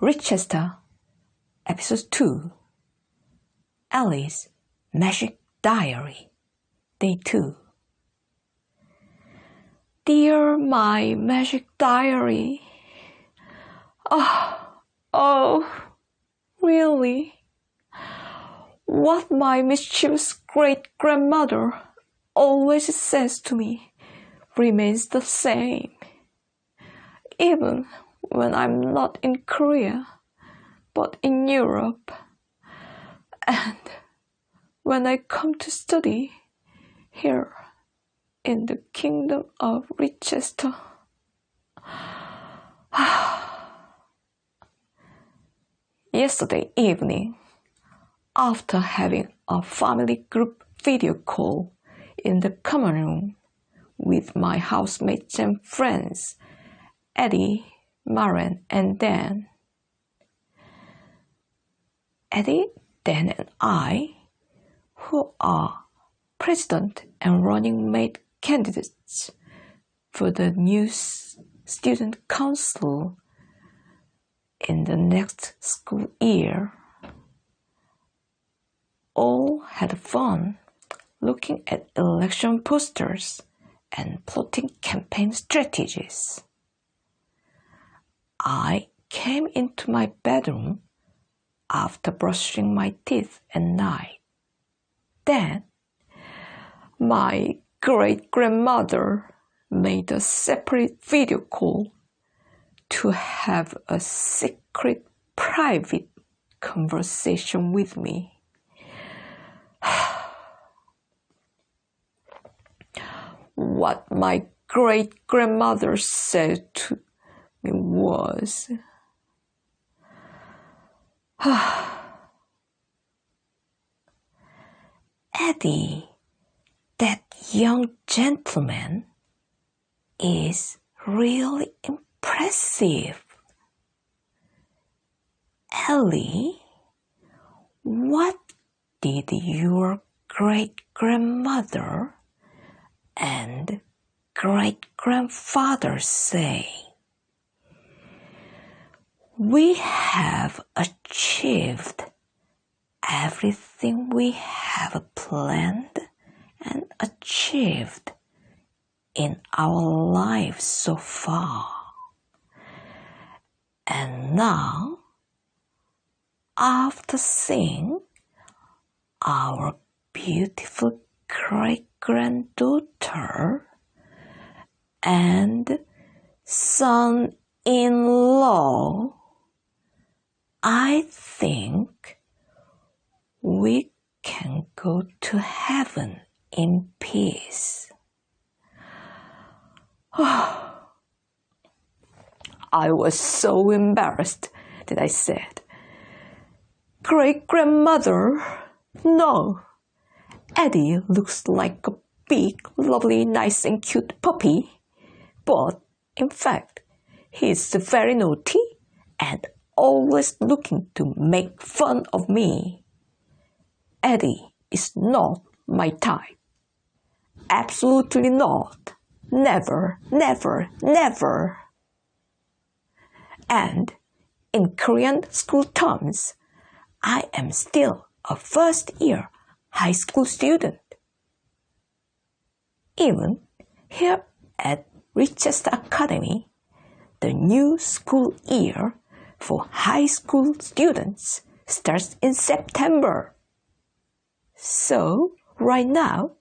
Richester, Episode 2 Ellie's Magic Diary, Day 2 Dear my magic diary. Oh, oh, really? What my mischievous great grandmother always says to me remains the same. Even when I'm not in Korea, but in Europe. And when I come to study here in the kingdom of Richester. Yesterday evening, after having a family group video call in the common room with my housemates and friends, Eddie, Maren, and Dan. Eddie, Dan, and I, who are president and running mate candidates for the new student council in the next school year, all had fun looking at election posters and plotting campaign strategies. I came into my bedroom after brushing my teeth at night. Then, my great grandmother made a separate video call to have a secret private conversation with me. what my great grandmother said to me was Eddie, that young gentleman is really impressive. Ellie, what did your great grandmother and great grandfather say? We have achieved everything we have planned and achieved in our lives so far. And now, after seeing our beautiful great granddaughter and son in law, I think we can go to heaven in peace. I was so embarrassed that I said, Great grandmother, no. Eddie looks like a big, lovely, nice, and cute puppy, but in fact, he's very naughty and always looking to make fun of me. Eddie is not my type. Absolutely not. Never, never, never. And in Korean school terms, I am still a first year high school student. Even here at Richester Academy, the new school year for high school students starts in September. So, right now,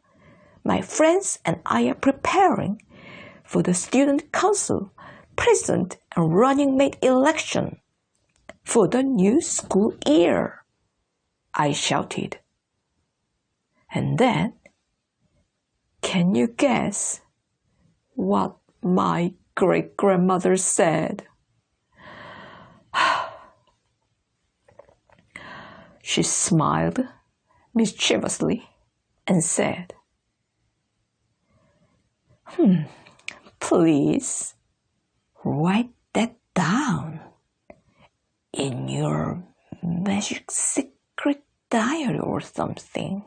my friends and I are preparing for the student council, president, and running mate election for the new school year. I shouted. And then, can you guess what my great grandmother said? She smiled mischievously and said, Hmm, please write that down in your magic secret diary or something.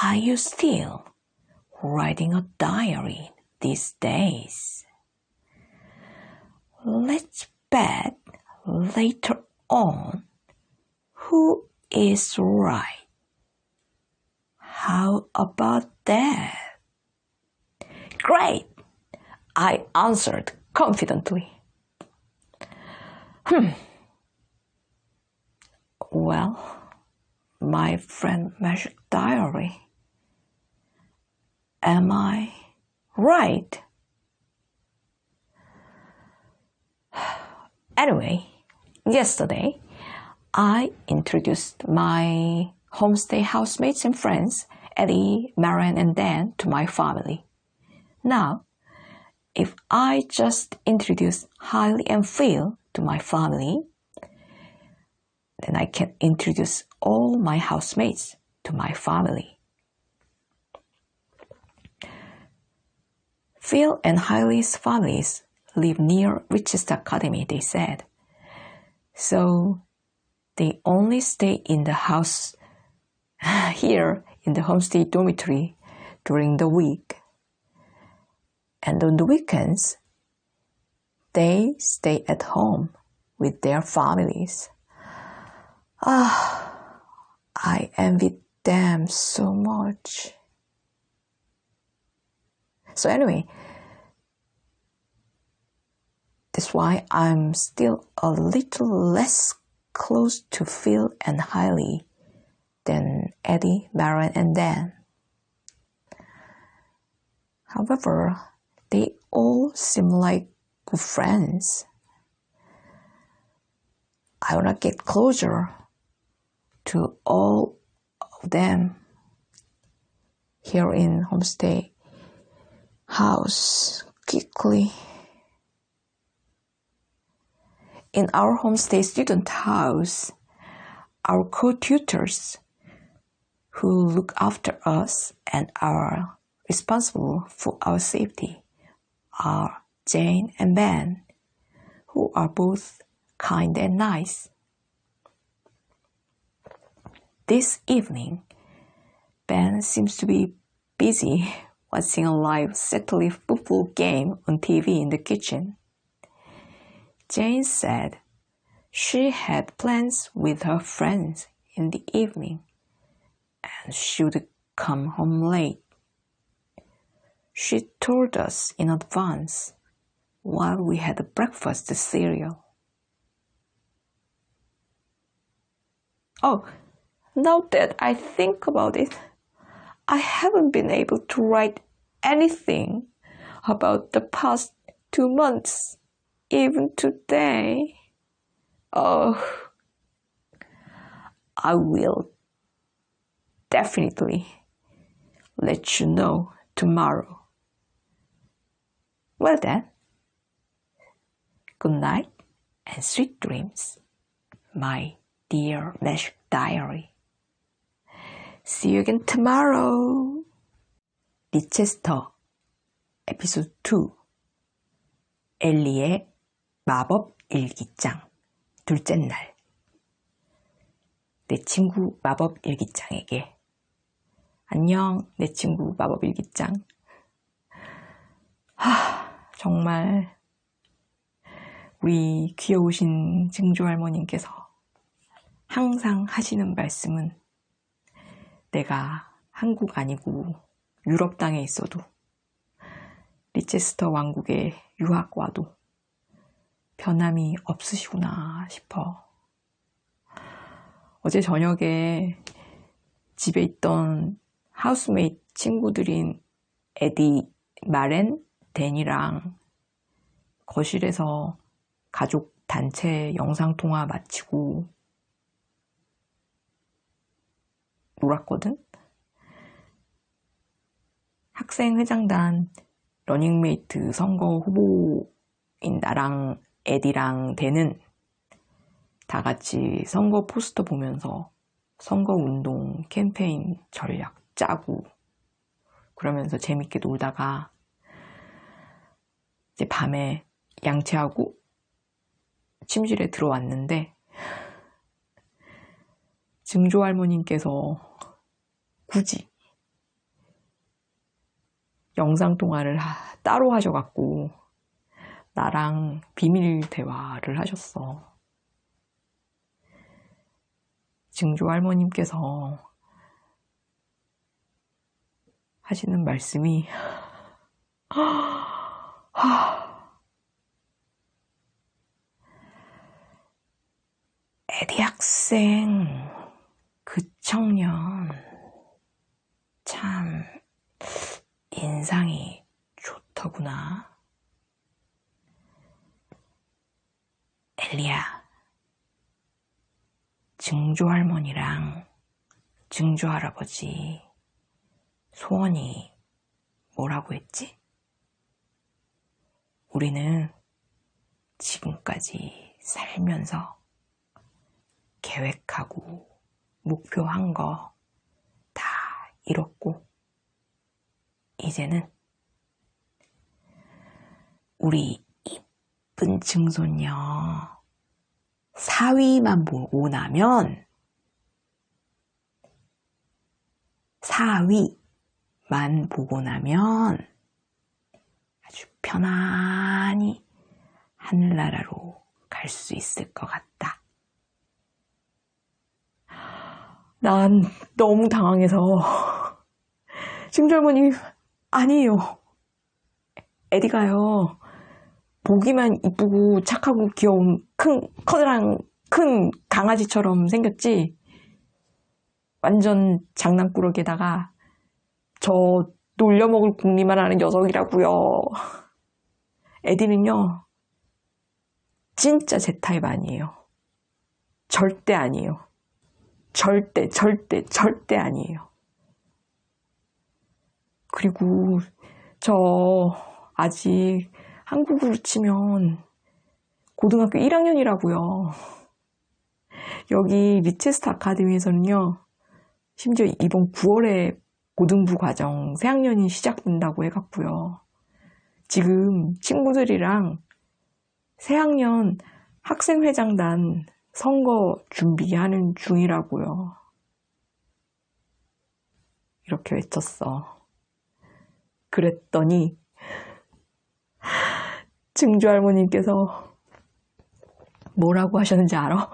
Are you still writing a diary these days? Let's bet later on who is right. How about that? Great, I answered confidently. Hmm. Well, my friend Magic Diary, am I right? Anyway, yesterday I introduced my homestay housemates and friends, Eddie, Marian, and Dan, to my family. Now, if I just introduce Hailey and Phil to my family, then I can introduce all my housemates to my family. Phil and Hailey's families live near Richest Academy, they said. So they only stay in the house here in the homestay dormitory during the week. And on the weekends, they stay at home with their families. Ah, I envy them so much. So anyway, that's why I'm still a little less close to Phil and Hailey than Eddie, Baron, and Dan. However, they all seem like good friends. I wanna get closer to all of them here in homestay house quickly. In our homestay student house, our co-tutors who look after us and are responsible for our safety are Jane and Ben, who are both kind and nice. This evening, Ben seems to be busy watching a live Saturday football game on TV in the kitchen. Jane said she had plans with her friends in the evening and she would come home late. She told us in advance while we had breakfast cereal. Oh, now that I think about it, I haven't been able to write anything about the past two months, even today. Oh, I will definitely let you know tomorrow. Well then, good night and sweet dreams, my dear Magic Diary. See you again tomorrow. 리체스터 에피소드 2 엘리의 마법 일기장 둘째 날. 내 친구 마법 일기장에게 안녕 내 친구 마법 일기장. 하 정말 우리 귀여우신 증조 할머님께서 항상 하시는 말씀은 내가 한국 아니고 유럽 땅에 있어도 리체스터 왕국에 유학 와도 변함이 없으시구나 싶어. 어제 저녁에 집에 있던 하우스메이트 친구들인 에디, 마렌, 댄이랑 거실에서 가족 단체 영상통화 마치고 놀았거든? 학생회장단 러닝메이트 선거 후보인 나랑 에디랑 대는 다 같이 선거 포스터 보면서 선거 운동 캠페인 전략 짜고 그러면서 재밌게 놀다가 이제 밤에 양치하고 침실에 들어왔는데 증조 할머님께서 굳이 영상 통화를 따로 하셔갖고 나랑 비밀 대화를 하셨어. 증조 할머님께서 하시는 말씀이 에디 학생, 그 청년, 참, 인상이 좋더구나. 엘리야, 증조할머니랑 증조할아버지 소원이 뭐라고 했지? 우리는 지금까지 살면서 계획하고 목표한 거 다 이뤘고, 이제는 우리 이쁜 증손녀 사위만 보고 나면 사위만 보고 나면 아주 편안히 하늘나라로 갈 수 있을 것 같다. 난 너무 당황해서 친절머니 아니에요. 에디가요. 보기만 이쁘고 착하고 귀여운 큰 커다란 큰 강아지처럼 생겼지. 완전 장난꾸러기에다가 저 놀려먹을 궁리만 하는 녀석이라고요. 에디는요. 진짜 제 타입 아니에요. 절대 아니에요. 절대, 절대, 절대 아니에요. 그리고 저 아직 한국으로 치면 고등학교 1학년이라고요. 여기 리체스터 아카데미에서는요. 심지어 이번 9월에 고등부 과정 새학년이 시작된다고 해갖고요. 지금 친구들이랑 새학년 학생회장단 선거 준비하는 중이라고요. 이렇게 외쳤어. 그랬더니 증조 할머님께서 뭐라고 하셨는지 알아?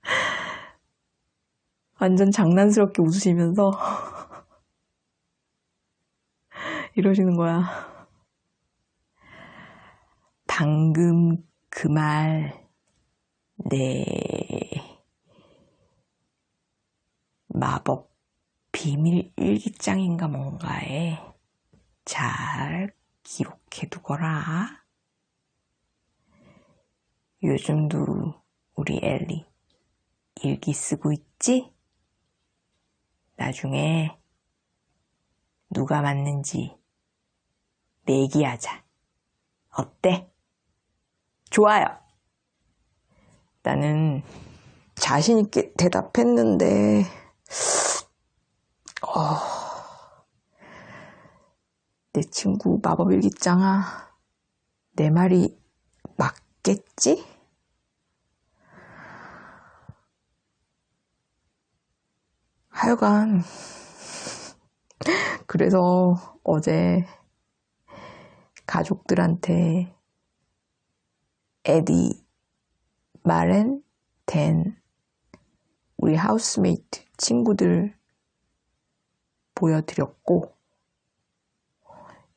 완전 장난스럽게 웃으시면서 이러시는 거야. 방금 그 말, 네. 마법 비밀 일기장인가 뭔가에 잘 기록해 두거라. 요즘도 우리 엘리 일기 쓰고 있지? 나중에 누가 맞는지 내기하자. 어때? 좋아요. 나는 자신있게 대답했는데, 어... 내 친구 마법 일기장아, 내 말이 맞겠지? 하여간, 그래서 어제 가족들한테 에디, 마렌, 댄, 우리 하우스메이트 친구들 보여드렸고,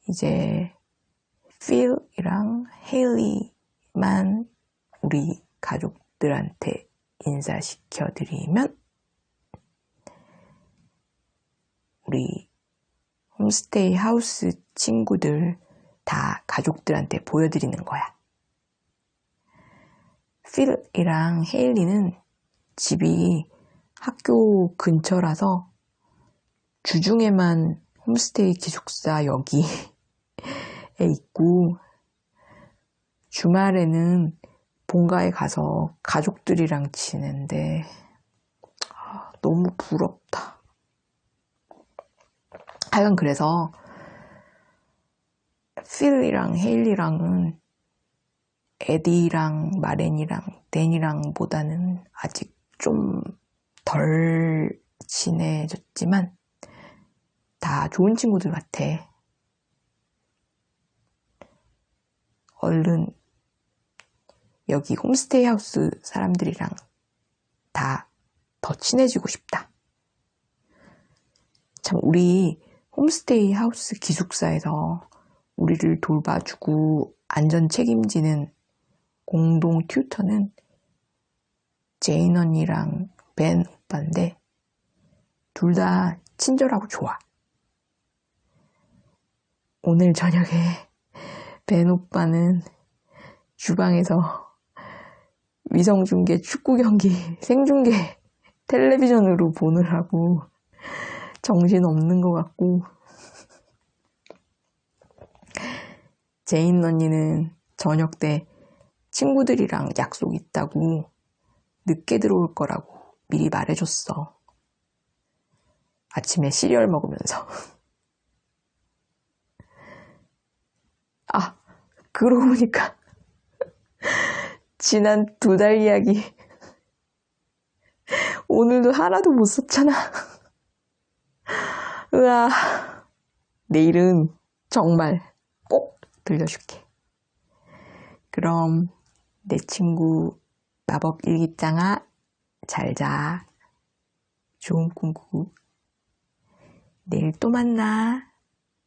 이제 필이랑 헤일리만 우리 가족들한테 인사시켜 드리면 우리 홈스테이 하우스 친구들 다 가족들한테 보여드리는 거야. 필이랑 헤일리는 집이 학교 근처라서 주중에만 홈스테이 기숙사 여기 있고 주말에는 본가에 가서 가족들이랑 아, 너무 부럽다. 하여간 그래서 필이랑 헤일리랑은 에디랑 마렌이랑 댄이랑 보다는 아직 좀 덜 친해졌지만 다 좋은 친구들 같아. 얼른 여기 홈스테이 하우스 사람들이랑 다 더 친해지고 싶다. 참, 우리 홈스테이 하우스 기숙사에서 우리를 돌봐주고 안전 책임지는 공동 튜터는 제인 언니랑 벤 오빠인데 둘 다 친절하고 좋아. 오늘 저녁에 벤 오빠는 주방에서 위성중계 축구 경기 생중계 텔레비전으로 보느라고 정신 없는 것 같고 제인 언니는 저녁 때 친구들이랑 약속 있다고 늦게 들어올 거라고 미리 말해줬어. 아침에 시리얼 먹으면서. 그러고 보니까 지난 두 달 이야기 오늘도 하나도 못 썼잖아. 으아, 내일은 정말 꼭 들려줄게. 그럼 내 친구 마법 일기장아 잘 자. 좋은 꿈 꾸고 내일 또 만나.